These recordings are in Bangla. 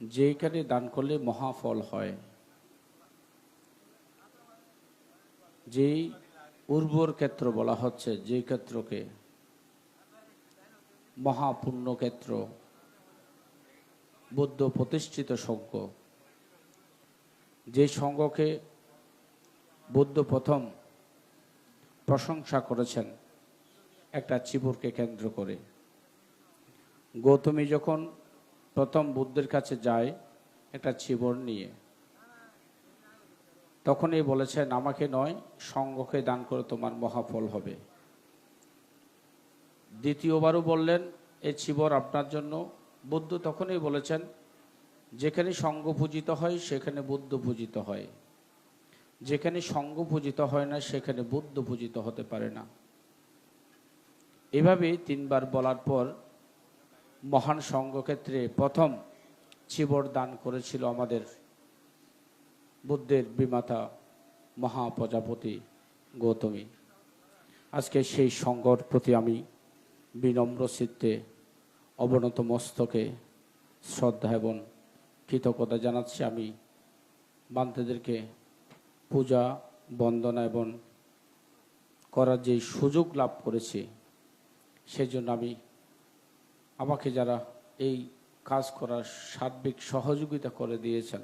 যেখানে দান করলে মহাফল হয়। যেই উর্বর ক্ষেত্র বলা হচ্ছে যে ক্ষেত্রকে মহাপুণ্য ক্ষেত্র, বৌদ্ধ প্রতিষ্ঠিত সংঘ যে সংঘকে বৌদ্ধ প্রথম প্রশংসা করেছেন, একটা চিবুরকে কেন্দ্র করে। গৌতমী যখন প্রথম বুদ্ধের কাছে যায় একটা চিবর নিয়ে। তখনই বলেছেন, আমাকে নয়, সঙ্গকে দান করে তোমার মহাফল হবে। দ্বিতীয়বারও বললেন এই চিবর আপনার জন্য। বুদ্ধ তখনই বলেছেন, যেখানে সঙ্গ পূজিত হয়, সেখানে বুদ্ধ পূজিত হয়। যেখানে সঙ্গ পূজিত হয় না, সেখানে বুদ্ধ পূজিত হতে পারে না। এভাবে তিনবার বলার পর মহান সংঘক্ষেত্রে প্রথম চিবর দান করেছিল আমাদের বুদ্ধের বিমাতা মহাপ্রজাপতি গৌতমী। আজকে সেই সংঘর প্রতি আমি বিনম্র চিত্তে অবনত মস্তকে শ্রদ্ধা এবং কৃতজ্ঞতা জানাচ্ছি। আমি বান্তেদেরকে পূজা, বন্দনা এবং করার যে সুযোগ লাভ করেছি, সেজন্য আমি আমাকে যারা এই কাজ করার সার্বিক সহযোগিতা করে দিয়েছেন,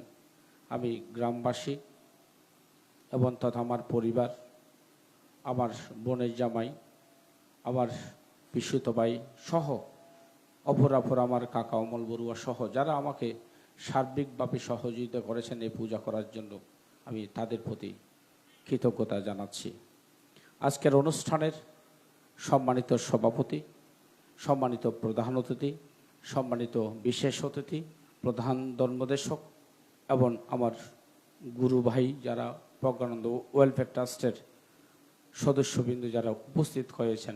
আমি গ্রামবাসী এবং তথা আমার পরিবার, আমার বোনের জামাই, আমার পিসুত ভাই সহ অপর অপর আমার কাকা অমল বড়ুয়া সহ যারা আমাকে সার্বিকভাবে সহযোগিতা করেছেন এই পূজা করার জন্য, আমি তাদের প্রতি কৃতজ্ঞতা জানাচ্ছি। আজকের অনুষ্ঠানের সম্মানিত সভাপতি সম্মানিত প্রধান অতিথি, সম্মানিত বিশেষ অতিথি, প্রধান ধর্মদেশক এবং আমার গুরু ভাই যারা প্রজ্ঞানন্দ ওয়েলফেয়ার ট্রাস্টের সদস্যবৃন্দ যারা উপস্থিত হয়েছেন,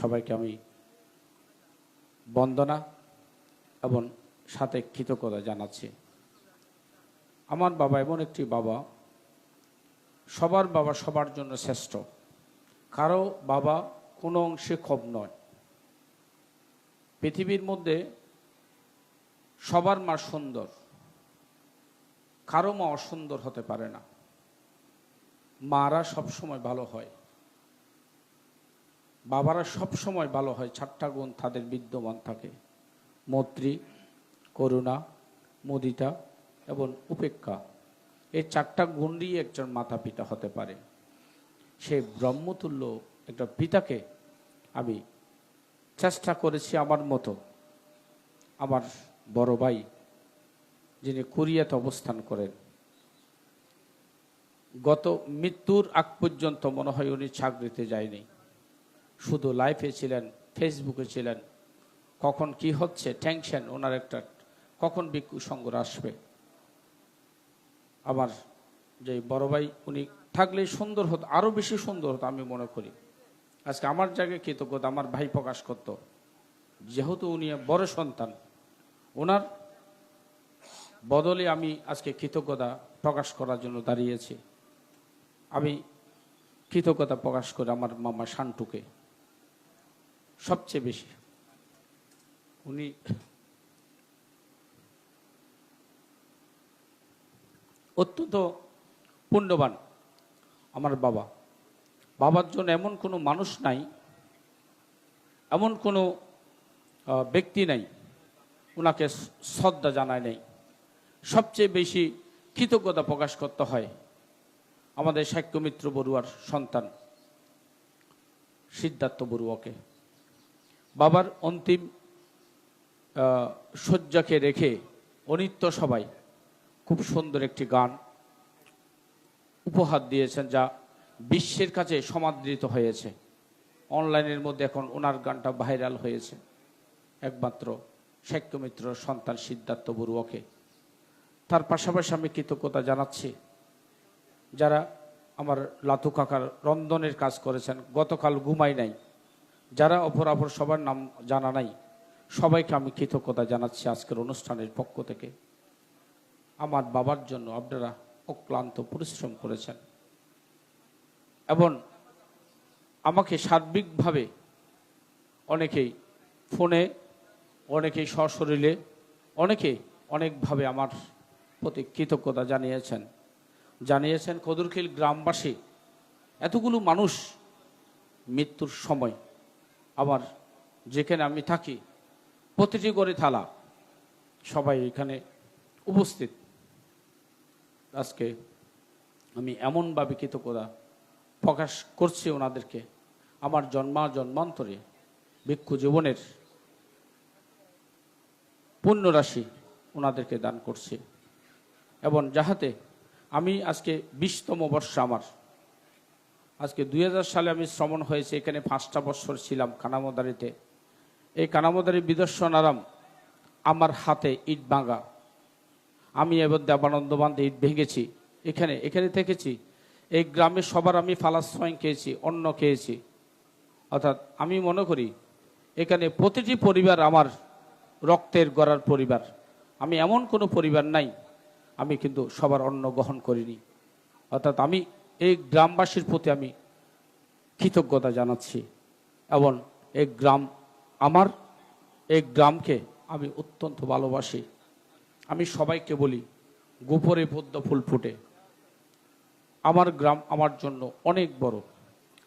সবাইকে আমি বন্দনা এবং সাথে কৃতজ্ঞতা জানাচ্ছি। আমার বাবা এমন একটি বাবা, সবার বাবা সবার জন্য শ্রেষ্ঠ। কারও বাবা কোনো অংশে কম নয়। পৃথিবীর মধ্যে সবার মা সুন্দর, কারও মা অসুন্দর হতে পারে না। মারা সবসময় ভালো হয়, বাবারা সবসময় ভালো হয় ছাট্টা গুণ তাদের বিদ্যমান থাকে। মৈত্রী, করুণা, মুদিতা এবং উপেক্ষা, এই চারটা গুণ দিয়ে একজন মাতা পিতা হতে পারে। সে ব্রহ্মতুল্য একটা পিতাকে আমি চেষ্টা করেছি আমার মতো, আমার বড় ভাই যিনি কোরিয়াতে অবস্থান করেন। গত মৃত্যুর আগ পর্যন্ত মনে হয় উনি চাকরিতে যায়নি। শুধু লাইফে ছিলেন, ফেসবুকে ছিলেন। কখন কি হচ্ছে টেনশন ওনার একটা কখন বিক্ষু সংগ্রহ আসবে। আমার যে বড় ভাই, উনি থাকলে সুন্দর হতো আরও বেশি সুন্দর হতো আমি মনে করি। আজকে আমার জায়গায় কৃতজ্ঞতা, আমার ভাই প্রকাশ করত। যেহেতু উনি বড় সন্তান, ওনার বদলে আমি আজকে কৃতজ্ঞতা প্রকাশ করার জন্য দাঁড়িয়েছি। আমি কৃতজ্ঞতা প্রকাশ করে আমার মামা শান্টুকে সবচেয়ে বেশি। উনি অত্যন্ত পুণ্যবান আমার বাবা। বাবার জন্য এমন কোনো মানুষ নাই, এমন কোনো ব্যক্তি নাই ওনাকে শ্রদ্ধা জানায় নেই। সবচেয়ে বেশি কৃতজ্ঞতা প্রকাশ করতে হয় আমাদের সাক্ষ্যমিত্র বড়ুয়ার সন্তান, সিদ্ধার্থ বড়ুয়াকে। বাবার অন্তিম শয্যাকে রেখে অনিত্য সবাই খুব সুন্দর একটি গান উপহার দিয়েছেন যা বিশ্বের কাছে সমাদৃত হয়েছে। অনলাইনের মধ্যে এখন ওনার গানটা ভাইরাল হয়েছে। একমাত্র সাক্ষ্যমিত্র সন্তান সিদ্ধার্থ বড়ুয়াকে। তার পাশাপাশি আমি কৃতজ্ঞতা জানাচ্ছি যারা আমার লাতু কাকার রন্ধনের কাজ করেছেন, গতকাল ঘুমাই নাই। যারা অপর অপর সবার নাম জানা নাই, সবাইকে আমি কৃতজ্ঞতা জানাচ্ছি আজকের অনুষ্ঠানের পক্ষ থেকে। আমার বাবার জন্য আপনারা অক্লান্ত পরিশ্রম করেছেন। এবং আমাকে সার্বিকভাবে অনেকেই ফোনে, অনেকেই সশরীরে অনেকে অনেকভাবে আমার প্রতি কৃতজ্ঞতা জানিয়েছেন। জানিয়েছেন, কদুরখিল গ্রামবাসী, এতগুলো মানুষ মৃত্যুর সময় আমার যেখানে আমি থাকি, প্রতিটি গড়ে থালা, সবাই এখানে উপস্থিত। আজকে আমি এমনভাবে কৃতজ্ঞতা প্রকাশ করছি ওনাদেরকে আমার জন্মা জন্মান্তরে ভিক্ষু জীবনের পুণ্যরাশি ওনাদেরকে দান করছি। এবং যাহাতে আমি আজকে বিশতম বর্ষ আমার। আজকে দুই হাজার সালে আমি শ্রমণ হয়েছে, এখানে পাঁচটা বছর ছিলাম কানামদারিতে। এই কানামদারি বিদর্শন আরাম আমার হাতে ইট ভাঙা। আমি এবার দেবানন্দ বান্ধে ইট ভেঙেছি। এখানে এখানে থেকেছি। এই গ্রামে সবার আমি ফালাশ্রয় খেয়েছি, অন্ন খেয়েছি। অর্থাৎ আমি মনে করি, এখানে প্রতিটি পরিবার আমার রক্তের গড়ার পরিবার। আমি এমন কোনো পরিবার নাই, আমি কিন্তু সবার অন্ন গ্রহণ করিনি। অর্থাৎ আমি এই গ্রামবাসীর প্রতি আমি কৃতজ্ঞতা জানাচ্ছি এবং এই গ্রাম আমার, এই গ্রামকে আমি অত্যন্ত ভালোবাসি। আমি সবাইকে বলি, গোপরে পদ্ম ফুল ফুটে। আমার গ্রাম আমার জন্য অনেক বড়।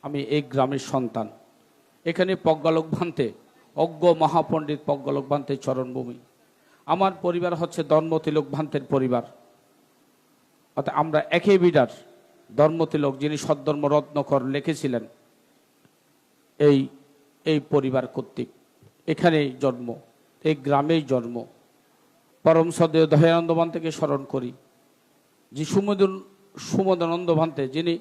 আমি এই গ্রামের সন্তান। এখানে পজ্ঞালোক ভান্তে অজ্ঞ মহাপণ্ডিত পজ্ঞালোক ভান্তের চরণভূমি। আমার পরিবার হচ্ছে ধর্মতিলক ভান্তের পরিবার। অর্থাৎ আমরা একই বিডার ধর্মতিলক যিনি সদ্ধর্ম রত্নকর লিখেছিলেন এই এই পরিবার কর্তৃক। এখানেই জন্ম, এই গ্রামেই জন্ম। পরম সদেয় দয়ানন্দ ভান্তেকে স্মরণ করি। যে সুমদন সুমদানন্দ ভান্তে, যিনি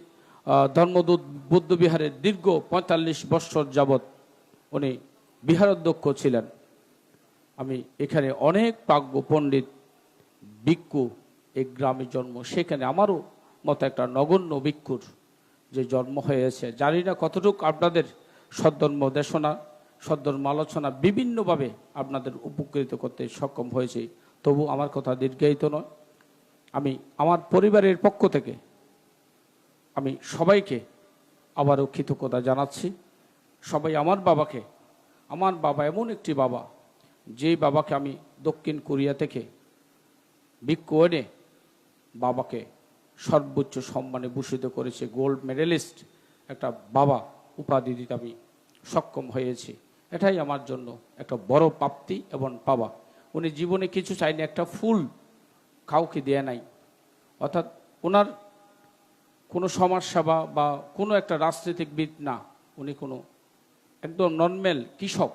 ধর্মদূত বুদ্ধবিহারের দীর্ঘ পঁয়তাল্লিশ বৎসর যাবৎ উনি বিহারাধ্যক্ষ ছিলেন। আমি এখানে অনেক প্রাজ্ঞ পণ্ডিত, ভিক্ষু এই গ্রামে জন্ম। সেখানে আমারও মতো একটা নগণ্য ভিক্ষুর যে জন্ম হয়েছে। জানি না কতটুকু আপনাদের সদ্ধর্ম দেশনা, সদ্ধর্ম আলোচনা বিভিন্নভাবে আপনাদের উপকৃত করতে সক্ষম হয়েছে। তবু আমার কথা দীর্ঘায়িত নয়। আমি আমার পরিবারের পক্ষ থেকে আমি সবাইকে আবারও কৃতজ্ঞতা জানাচ্ছি। সবাই আমার বাবাকে, আমার বাবা এমন একটি বাবা, যেই বাবাকে আমি দক্ষিণ কোরিয়া থেকে ভিক্ষু এনে বাবাকে সর্বোচ্চ সম্মানে ভূষিত করেছে, গোল্ড মেডেলিস্ট একটা বাবা উপাধি দিতে আমি সক্ষম হয়েছি। এটাই আমার জন্য একটা বড় প্রাপ্তি এবং পাওয়া উনি জীবনে কিছু চাইনি, একটা ফুল কাউকে দেয়া নাই। অর্থাৎ ওনার কোনো সমাজসেবা বা কোনো একটা রাজনৈতিকবিদ না। উনি কোনো একদম নর্মাল কৃষক।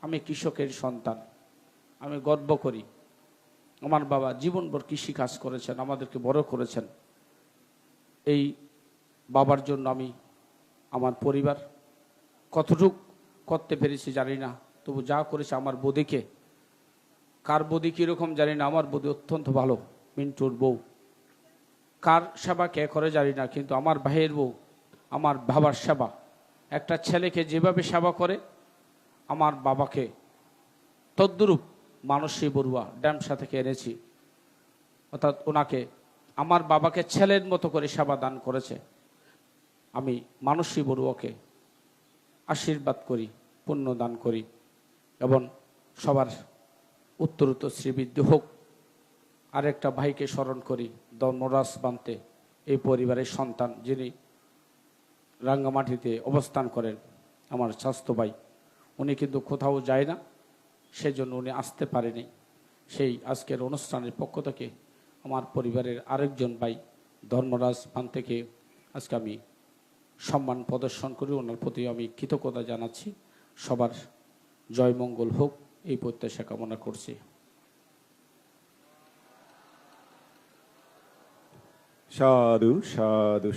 আমি কৃষকের সন্তান। আমি গর্ব করি। আমার বাবা জীবনভর কৃষি কাজ করেছেন, আমাদেরকে বড় করেছেন। এই বাবার জন্য আমি আমার পরিবার কতটুক করতে পেরেছি জানি না। তবু যা করেছে আমার বদিকে, কার বদি কীরকম জানি না, আমার বদি অত্যন্ত ভালো। মিন্টুর বউ। কার সেবা কে করে জানি না, কিন্তু আমার ভাইয়ের বউ, আমার বাবার সেবা। একটা ছেলেকে যেভাবে সেবা করে, আমার বাবাকে। তদ্রূপ মানসী বড়ুয়া ড্যামসা থেকে এনেছি। অর্থাৎ ওনাকে, আমার বাবাকে ছেলের মতো করে সেবা দান করেছে। আমি মানসী বড়ুয়াকে আশীর্বাদ করি পুণ্য দান করি এবং সবার উত্তরোত্তর শ্রীবৃদ্ধি হোক। আরেকটা ভাইকে স্মরণ করি, ধর্মরাজ বান্তে। এই পরিবারের সন্তান যিনি রাঙ্গামাটিতে অবস্থান করেন, আমার স্বাস্থ্য ভাই। উনি কিন্তু কোথাও যায় না, সেজন্য উনি আসতে পারেনি। সেই আজকের অনুষ্ঠানের পক্ষ থেকে আমার পরিবারের আরেকজন ভাই ধর্মরাজ পান আজকে আমি সম্মান প্রদর্শন করি। ওনার প্রতি আমি কৃতজ্ঞতা জানাচ্ছি। সবার জয়মঙ্গল হোক, এই প্রত্যাশা কামনা করছি। সাধু সাধু